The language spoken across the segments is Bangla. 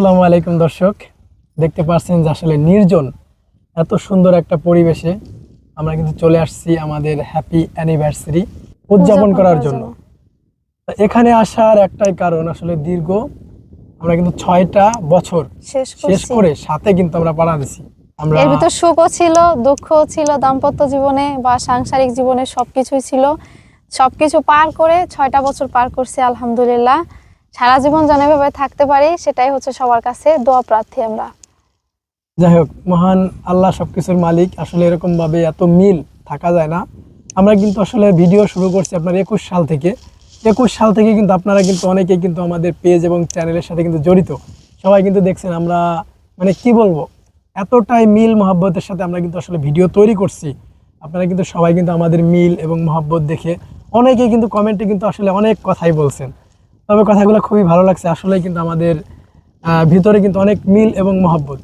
আসসালামু আলাইকুম দর্শক। দেখতে পাচ্ছেন যে আসলে নির্জন এত সুন্দর একটা পরিবেশে আমরা কিন্তু চলে আসছি আমাদের হ্যাপি অ্যানিভার্সারি উদযাপন করার জন্য। এখানে আসার একটাই কারণ আসলে দীর্ঘ আমরা কিন্তু ছয়টা বছর শেষ করে সাথে কিন্তু আমরা পাড়া দিছি। আমরা এর ভিতর সুখও ছিল দুঃখও ছিল দাম্পত্য জীবনে বা সাংসারিক জীবনে সবকিছুই ছিল। সবকিছু পার করে ছয়টা বছর পার করছি আলহামদুলিল্লাহ। সারা জীবন যেন এভাবে থাকতে পারি, সেটাই হচ্ছে সবার কাছে দোয়া প্রার্থী আমরা। যাই হোক, মহান আল্লাহ সবকিছুর মালিক, আসলে এরকম ভাবে এত মিল থাকা যায় না। আমরা কিন্তু আসলে ভিডিও শুরু করছি আপনার একুশ সাল থেকে। একুশ সাল থেকে কিন্তু আপনারা কিন্তু অনেকেই কিন্তু আমাদের পেজ এবং চ্যানেলের সাথে কিন্তু জড়িত। সবাই কিন্তু দেখছেন আমরা মানে কি বলব, এতটাই মিল মহাব্বতের সাথে আমরা কিন্তু আসলে ভিডিও তৈরি করছি। আপনারা কিন্তু সবাই কিন্তু আমাদের মিল এবং মহাব্বত দেখে অনেকেই কিন্তু কমেন্টে কিন্তু আসলে অনেক কথাই বলছেন। তবে কথাগুলো খুবই ভালো লাগছে। আসলে কিন্তু আমাদের ভিতরে কিন্তু অনেক মিল এবং মহাব্বত।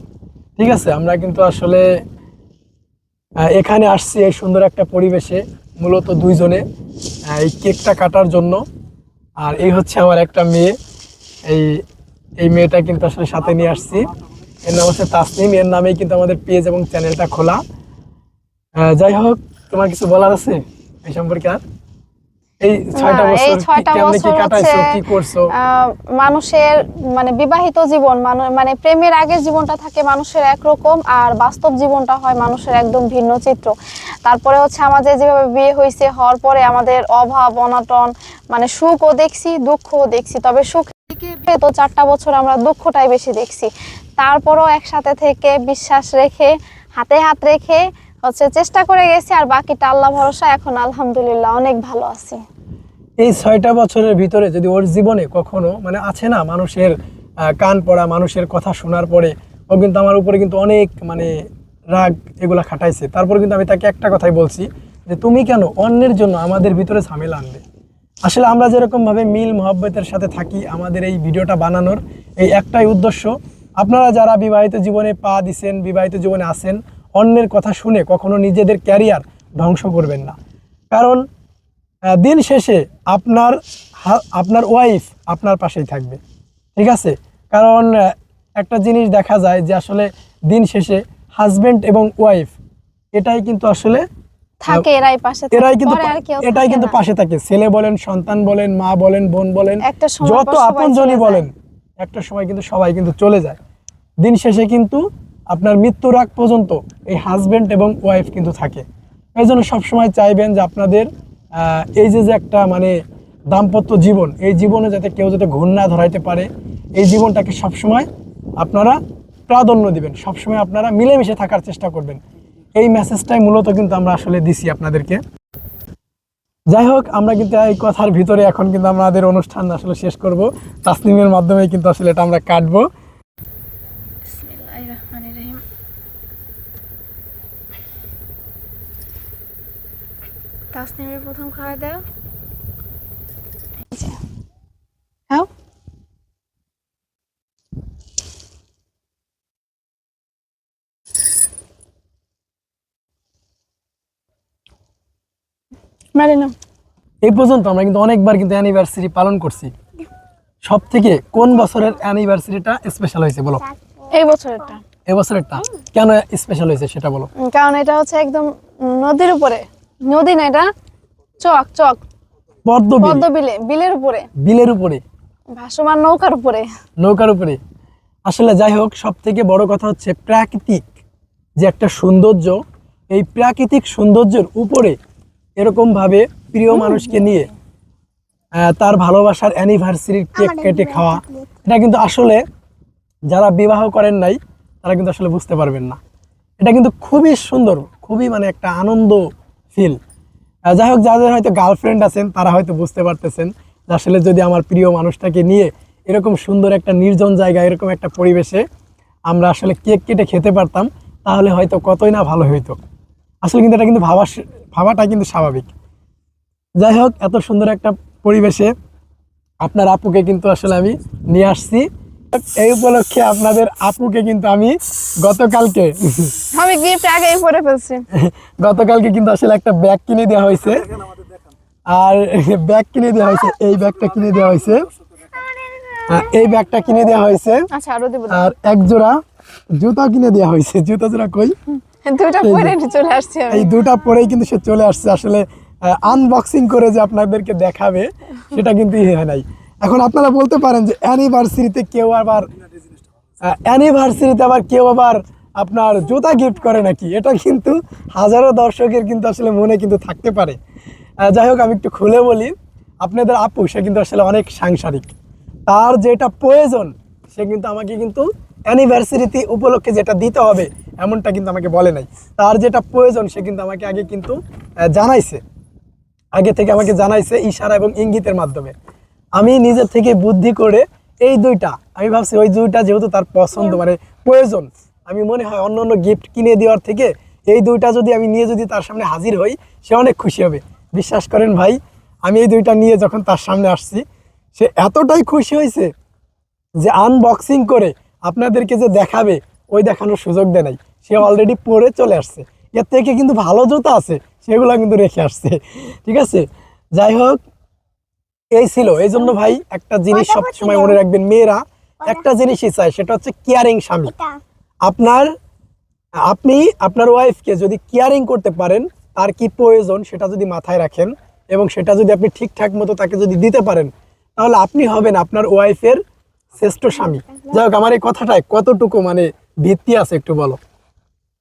ঠিক আছে? আমরা কিন্তু আসলে এখানে আসছি এই সুন্দর একটা পরিবেশে, মূলত দুইজনে এই কেকটা কাটার জন্য। আর এই হচ্ছে আমার একটা মেয়ে। এই এই মেয়েটা কিন্তু আসলে সাথে নিয়ে আসছি। এর নাম হচ্ছে তাসনিম। এর নামেই কিন্তু আমাদের পেজ এবং চ্যানেলটা খোলা। যাই হোক, তোমার কিছু বলার আছে এই সম্পর্কে আর? এই ছয়টা না, এই ছয়টা বছর কাটাইছো কি করছ? মানুষের মানে বিবাহিত জীবন মানে প্রেমের আগের জীবনটা থাকে মানুষের একরকম আর বাস্তব জীবনটা হয় মানুষের একদম ভিন্ন চিত্র। তারপরে হচ্ছে আমাদের যেভাবে বিয়ে হয়েছে হওয়ার পরে আমাদের অভাব অনাটন মানে সুখও দেখছি দুঃখও দেখছি। তবে সুখ তো চারটা বছর আমরা দুঃখটাই বেশি দেখছি। তারপরও একসাথে থেকে বিশ্বাস রেখে হাতে হাত রেখে হচ্ছে চেষ্টা করে গেছি আর বাকিটা আল্লাহ ভরসা। এখন আলহামদুলিল্লাহ অনেক ভালো আছি। এই ছয়টা বছরের ভিতরে যদি ওর জীবনে কখনো মানে আছে না মানুষের কান পড়া, মানুষের কথা শোনার পরে, ও কিন্তু আমার উপরে কিন্তু অনেক মানে রাগ এগুলা খাটাইছে। তারপর কিন্তু আমি তাকে একটা কথাই বলছি যে, তুমি কেন অন্যের জন্য আমাদের ভিতরে ঝামেলা আনবে? আসলে আমরা যেরকমভাবে মিল মহব্বতের সাথে থাকি আমাদের এই ভিডিওটা বানানোর, এই একটাই উদ্দেশ্য, আপনারা যারা বিবাহিত জীবনে পা দিছেন, বিবাহিত জীবনে আছেন, অন্যের কথা শুনে কখনো নিজেদের ক্যারিয়ার ধ্বংস করবেন না। কারণ দিন শেষে আপনার আপনার ওয়াইফ আপনার পাশেই থাকবে। ঠিক আছে? কারণ একটা জিনিস দেখা যায় যে আসলে দিন শেষে হাজবেন্ড এবং ওয়াইফ এটাই কিন্তু আসলে থাকে এরাই পাশে এরাই কিন্তু এটাই কিন্তু পাশে থাকে। ছেলে বলেন সন্তান বলেন মা বলেন বোন বলেন যত আপনজনই বলেন একটা সময় কিন্তু সবাই কিন্তু চলে যায়। দিন শেষে কিন্তু আপনার মৃত্যুর আগ পর্যন্ত এই হাজবেন্ড এবং ওয়াইফ কিন্তু থাকে। এই জন্য সবসময় চাইবেন যে আপনাদের এই যে যে একটা মানে দাম্পত্য জীবন, এই জীবনে যাতে কেউ যাতে ঘূর্ণা না ধরাইতে পারে, এই জীবনটাকে সবসময় আপনারা প্রাধান্য দিবেন, সবসময় আপনারা মিলেমিশে থাকার চেষ্টা করবেন। এই মেসেজটাই মূলত কিন্তু আমরা আসলে দিছি আপনাদেরকে। যাই হোক, আমরা কিন্তু এই কথার ভিতরে এখন কিন্তু আমাদের অনুষ্ঠান আসলে শেষ করব। তাসনিমের মাধ্যমে কিন্তু আসলে এটা আমরা কাটবো। তাসনিমের প্রথম খাওয়া দাও খাও। এই পর্যন্ত আমরা কিন্তু অনেকবার কিন্তু অ্যানিভার্সারি পালন করছি। সব থেকে কোন বছরের অ্যানিভার্সারিটা স্পেশাল হয়েছে বলো? এই বছরেরটা। এবছরেরটা কেন স্পেশাল হয়েছে সেটা বলো। কারণ এটা হচ্ছে একদম নদীর উপরে। নদী না এটা? চক চক। পদ্ম পদ্ম বিলে বিলের উপরে। বিলের উপরে। ভাসমান নৌকার উপরে। নৌকার উপরে। আসলে যাই হোক সব থেকে বড় কথা হচ্ছে প্রাকৃতিক যে একটা সৌন্দর্য এই প্রাকৃতিক সৌন্দর্যের উপরে এরকম ভাবে প্রিয় মানুষকে নিয়ে আহ, তার ভালোবাসার অ্যানিভার্সারির কেক কেটে খাওয়া এটা কিন্তু আসলে যারা বিবাহ করেন নাই তারা কিন্তু আসলে বুঝতে পারবেন না। এটা কিন্তু খুবই সুন্দর খুবই মানে একটা আনন্দ ফিল। যাই হোক, যাদের হয়তো গার্লফ্রেন্ড আছেন, তারা হয়তো বুঝতে পারতেছেন আসলে যদি আমার প্রিয় মানুষটাকে নিয়ে এরকম সুন্দর একটা নির্জন জায়গা, এরকম একটা পরিবেশে আমরা আসলে কেক কেটে খেতে পারতাম, তাহলে হয়তো কতই না ভালো হইতো। আসলে কিন্তু এটা কিন্তু ভাবা ভাবাটা কিন্তু স্বাভাবিক। যাই হোক, এত সুন্দর একটা পরিবেশে আপনার আপুকে কিন্তু আসলে আমি নিয়ে আসছি। এই উপলক্ষে আপনাদের আপুকে কিন্তু আমি গতকালকে আমি গিফট আগেই পরে ফেলছি। গতকালকে কিন্তু আসলে একটা ব্যাগ কিনে দেওয়া হয়েছে। আর ব্যাগ কিনে দেওয়া হয়েছে এই ব্যাগটা কিনে দেওয়া হয়েছে। এই ব্যাগটা কিনে দেওয়া হয়েছে। আচ্ছা আরও দিব। আর এক জোড়া জুতা কিনে দেওয়া হয়েছে। জুতা জোড়া কই? দুইটা পরে চলে আসছে আমি। এই দুটা পরেই কিন্তু সে চলে আসছে। আসলে আনবক্সিং করে যে আপনাদেরকে দেখাবে সেটা কিন্তু ইয়ে হয় নাই। এখন আপনারা বলতে পারেন যে অ্যানিভার্সারিতে কেউ আবার অ্যানিভার্সারিতে আবার কেউ আবার আপনার জুতা গিফট করে নাকি? এটা কিন্তু হাজারো দর্শকের কিন্তু আসলে মনে কিন্তু থাকতে পারে। যাই হোক, আমি একটু খুলে বলি। আপনাদের আপু, সে কিন্তু আসলে অনেক সাংসারিক। তার যেটা প্রয়োজন, সে কিন্তু আমাকে কিন্তু অ্যানিভার্সারিতে উপলক্ষে যেটা দিতে হবে, এমনটা কিন্তু আমাকে বলে নাই। তার যেটা প্রয়োজন, সে কিন্তু আমাকে আগে কিন্তু জানাইছে। আগে থেকে আমাকে জানাইছে ইশারা এবং ইঙ্গিতের মাধ্যমে। আমি নিজের থেকে বুদ্ধি করে এই দুইটা আমি ভাবছি ওই দুইটা যেহেতু তার পছন্দ মানে প্রয়োজন। আমি মনে হয় অন্য অন্য গিফট কিনে দেওয়ার থেকে এই দুইটা যদি আমি নিয়ে যদি তার সামনে হাজির হই সে অনেক খুশি হবে। বিশ্বাস করেন ভাই আমি এই দুইটা নিয়ে যখন তার সামনে আসছি সে এতটাই খুশি হয়েছে যে আনবক্সিং করে আপনাদেরকে যে দেখাবে ওই দেখানোর সুযোগ দেয় নাই। সে অলরেডি পরে চলে আসছে। এর থেকে কিন্তু ভালো জুতো আছে সেগুলো কিন্তু রেখে আসছে। ঠিক আছে? যাই হোক এই ছিল। এই জন্য ভাই একটা জিনিস সব সময় মনে রাখবেন মেয়েরা একটা জিনিসই চায় সেটা হচ্ছে কেয়ারিং স্বামী। আপনার আপনি আপনার ওয়াইফকে যদি কেয়ারিং করতে পারেন তার কি প্রয়োজন সেটা যদি মাথায় রাখেন এবং সেটা যদি আপনি ঠিকঠাক মতো তাকে যদি দিতে পারেন তাহলে আপনি হবেন আপনার ওয়াইফের শ্রেষ্ঠ স্বামী। যাই হোক আমার এই কথাটায় কতটুকু মানে ভিত্তি আছে একটু বলো।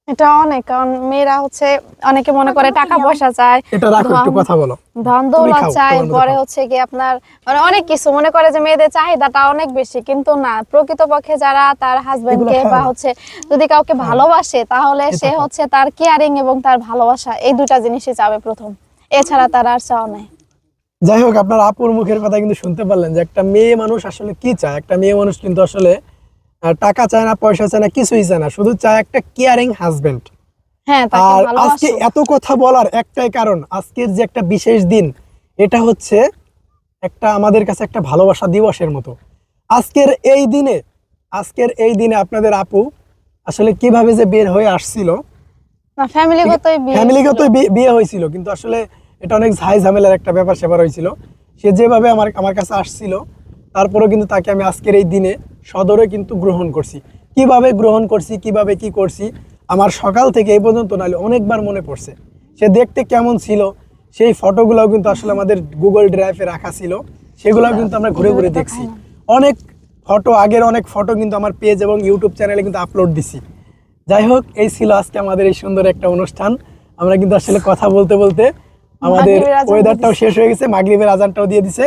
এটা অনেক কারণ মেয়েরা হচ্ছে অনেকে মনে করে টাকা পয়সা চায় এটা রাখো একটু কথা বলো। ধন দৌলত মতো পরে হচ্ছে কি আপনার মানে অনেক কিছু মনে করে যে মেয়েদের চাহিদাটা অনেক বেশি কিন্তু না প্রকৃতপক্ষে যারা তার হাজবেন্ডকে বা হচ্ছে যদি কাউকে ভালোবাসে তাহলে সে হচ্ছে তার কেয়ারিং এবং তার ভালোবাসা এই দুটা জিনিসই চাবে প্রথম। এছাড়া তার আর চাওয়া নাই। যাই হোক আপনার আপুর মুখের কথা কিন্তু শুনতে পারলেন যে একটা মেয়ে মানুষ আসলে কি চায়? একটা মেয়ে মানুষ কিন্তু আসলে টাকা চায় না পয়সা চায় না কিছুই চায় না শুধু চায় একটা কেয়ারিং হাজবেন্ড হ্যাঁ আর আজকে এত কথা বলার একটাই কারণ আজকের যে একটা বিশেষ দিন এটা হচ্ছে একটা আমাদের কাছে একটা ভালোবাসা দিবসের মতো। আজকের এই দিনে আজকের এই দিনে আপনাদের আপু আসলে কীভাবে যে বের হয়ে আসছিল না ফ্যামিলিগতই বিয়ে ফ্যামিলিগত বিয়ে হয়েছিল কিন্তু আসলে এটা অনেক ঝাই ঝামেলার একটা ব্যাপার সেবার হয়েছিল। সে যেভাবে আমার আমার কাছে আসছিল তারপরেও কিন্তু তাকে আমি আজকের এই দিনে সদরে কিন্তু গ্রহণ করছি। কীভাবে গ্রহণ করছি কীভাবে কি করছি আমার সকাল থেকে এই পর্যন্ত নাহলে অনেকবার মনে পড়ছে। সে দেখতে কেমন ছিল সেই ফটোগুলোও কিন্তু আসলে আমাদের গুগল ড্রাইভে রাখা ছিল। সেগুলোও কিন্তু আমরা ঘুরে ঘুরে দেখছি। অনেক ফটো আগের অনেক ফটো কিন্তু আমার পেজ এবং ইউটিউব চ্যানেলে কিন্তু আপলোড দিছি। যাই হোক এই ছিল আজকে আমাদের এই সুন্দর একটা অনুষ্ঠান। আমরা কিন্তু আসলে কথা বলতে বলতে আমাদের ওয়েদারটাও শেষ হয়ে গেছে মাগরিবের আজানটাও দিয়ে দিছে।